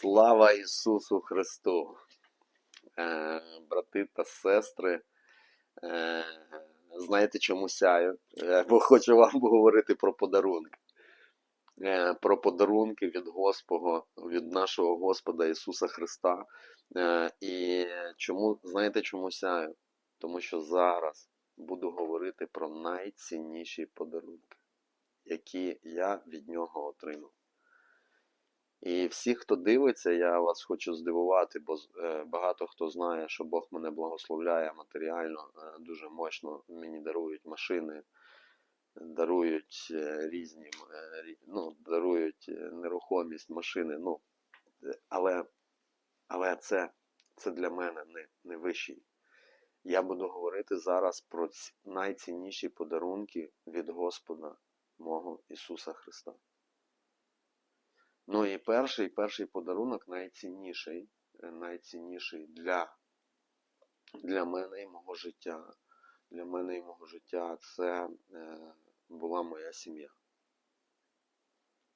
Слава Ісусу Христу! Е, брати та сестри, е, знаєте, чому сяю? Е, бо хочу вам говорити про подарунки. Про подарунки від Господа, від нашого Господа Ісуса Христа. І чому, знаєте, чому сяю? Тому що зараз буду говорити про найцінніші подарунки, які я від нього отримав. І всі, хто дивиться, я вас хочу здивувати, бо е, багато хто знає, що Бог мене благословляє матеріально, е, дуже мощно мені дарують машини, дарують е, різні, ну, дарують нерухомість, машини. Ну, але, але це, це для мене не, не вищий. Я буду говорити зараз про найцінніші подарунки від Господа мого Ісуса Христа. Ну і перший, перший подарунок найцінніший, е, найцінніший для, для мене і мого життя. Для мене і мого життя це е, була моя сім'я.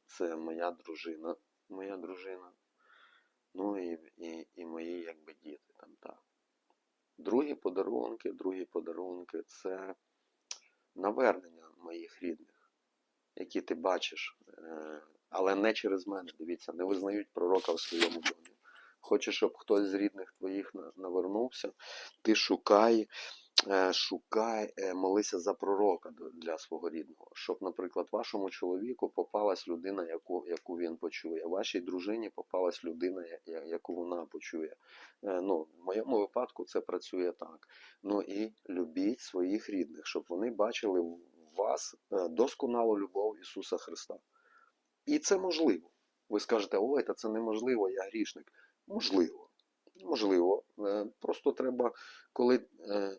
Це моя дружина, моя дружина. Ну і, і, і мої якби діти там так. Другі подарунки, другі подарунки це навернення моїх рідних, які ти бачиш, е, але не через мене. Дивіться, не визнають пророка в своєму домі. Хочеш, щоб хтось з рідних твоїх навернувся, ти шукай, е, шукай, е, молися за пророка для свого рідного, щоб, наприклад, вашому чоловіку попалась людина, яку, яку він почує, вашій дружині попалась людина, яку вона почує. Е, Ну, в моєму випадку це працює так. Ну і любіть своїх рідних, щоб вони бачили в вас досконалу любов Ісуса Христа. І це можливо. Ви скажете, ой, та це неможливо, я грішник. Можливо. Можливо. Е, Просто треба, коли е, е,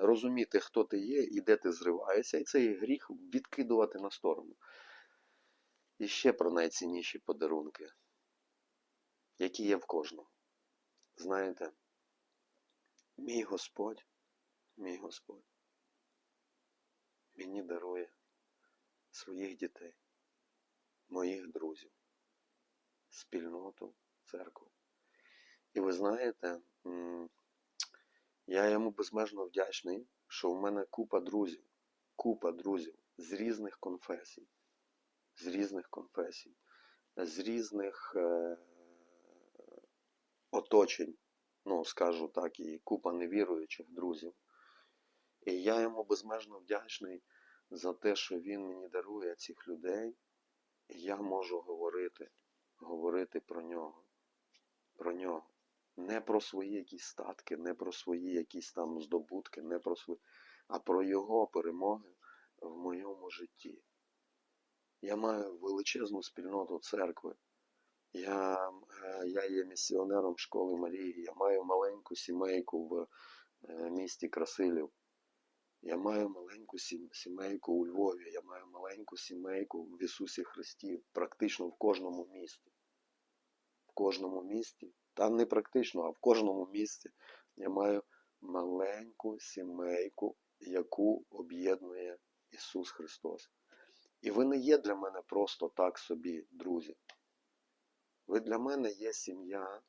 розуміти, хто ти є і де ти зриваєшся, і цей гріх відкидувати на сторону. І ще про найцінніші подарунки, які є в кожному. Знаєте, мій Господь, мій Господь мені дарує своїх дітей, моїх друзів, спільноту, церкву. І ви знаєте, я йому безмежно вдячний, що в мене купа друзів, купа друзів з різних конфесій, з різних конфесій, з різних е, оточень, ну, скажу так, і купа невіруючих друзів. І я йому безмежно вдячний за те, що він мені дарує цих людей, я можу говорити, говорити про нього, про нього. Не про свої якісь статки, не про свої якісь там здобутки, не про свої, а про його перемоги в моєму житті. Я маю величезну спільноту церкви. Я, е, я є місіонером школи Марії. Я маю маленьку сімейку в е, місті Красилів. Я маю маленьку сімейку у Львові, я маю маленьку сімейку в Ісусі Христі, практично в кожному місті. В кожному місті, та не практично, а в кожному місті я маю маленьку сімейку, яку об'єднує Ісус Христос. І ви не є для мене просто так собі, друзі. Ви для мене є сім'я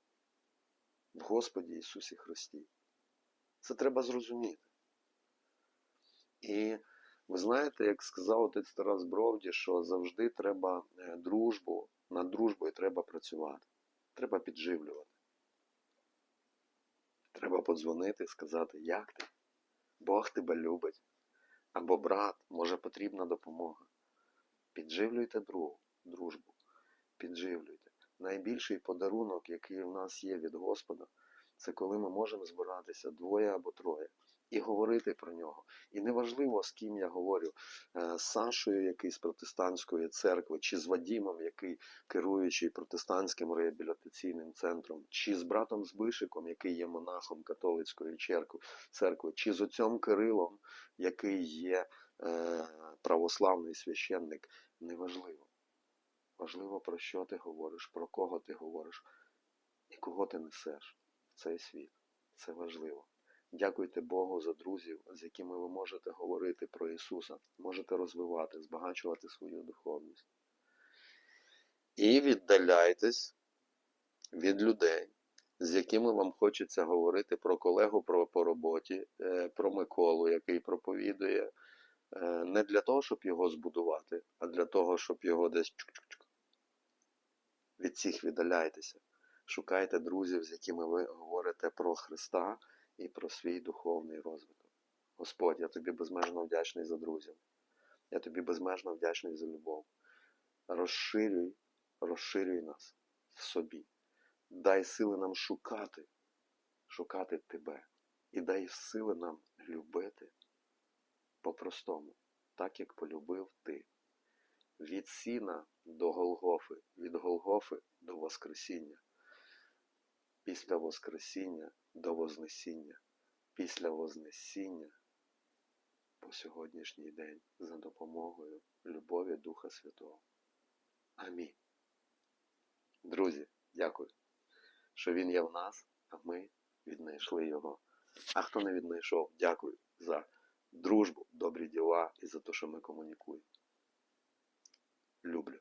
в Господі Ісусі Христі. Це треба зрозуміти. І ви знаєте, як сказав отець Тарас Бровді, що завжди треба е, дружбу, над дружбою треба працювати. Треба підживлювати. Треба подзвонити, сказати, як ти? Бог тебе любить. Або брат, може потрібна допомога. Підживлюйте другу, дружбу. Підживлюйте. Найбільший подарунок, який в нас є від Господа, це коли ми можемо збиратися двоє або троє і говорити про нього. І неважливо, з ким я говорю, е, з Сашою, який з протестантської церкви, чи з Вадімом, який керуючий протестантським реабілітаційним центром, чи з братом Збишиком, який є монахом католицької церкви, чи з отцем Кирилом, який є е, православний священник. Неважливо. Важливо, про що ти говориш, про кого ти говориш і кого ти несеш в цей світ. Це важливо. Дякуйте Богу за друзів, з якими ви можете говорити про Ісуса, можете розвивати, збагачувати свою духовність. І віддаляйтесь від людей, з якими вам хочеться говорити про колегу про, по роботі, е, про Миколу, який проповідує, е, не для того, щоб його збудувати, а для того, щоб його десь чук-чук-чук. Від цих віддаляйтеся. Шукайте друзів, з якими ви говорите про Христа і про свій духовний розвиток. Господь, я тобі безмежно вдячний за друзів. Я тобі безмежно вдячний за любов. Розширюй, розширюй нас в собі. Дай сили нам шукати, шукати тебе. І дай сили нам любити по-простому, так як полюбив ти. Від сіна до Голгофи, від Голгофи до Воскресіння. Після Воскресіння до Вознесіння. Після Вознесіння по сьогоднішній день за допомогою любові Духа Святого. Амінь. Друзі, дякую, що Він є в нас, а ми віднайшли Його. А хто не віднайшов, дякую за дружбу, добрі діла і за те, що ми комунікуємо. Люблю.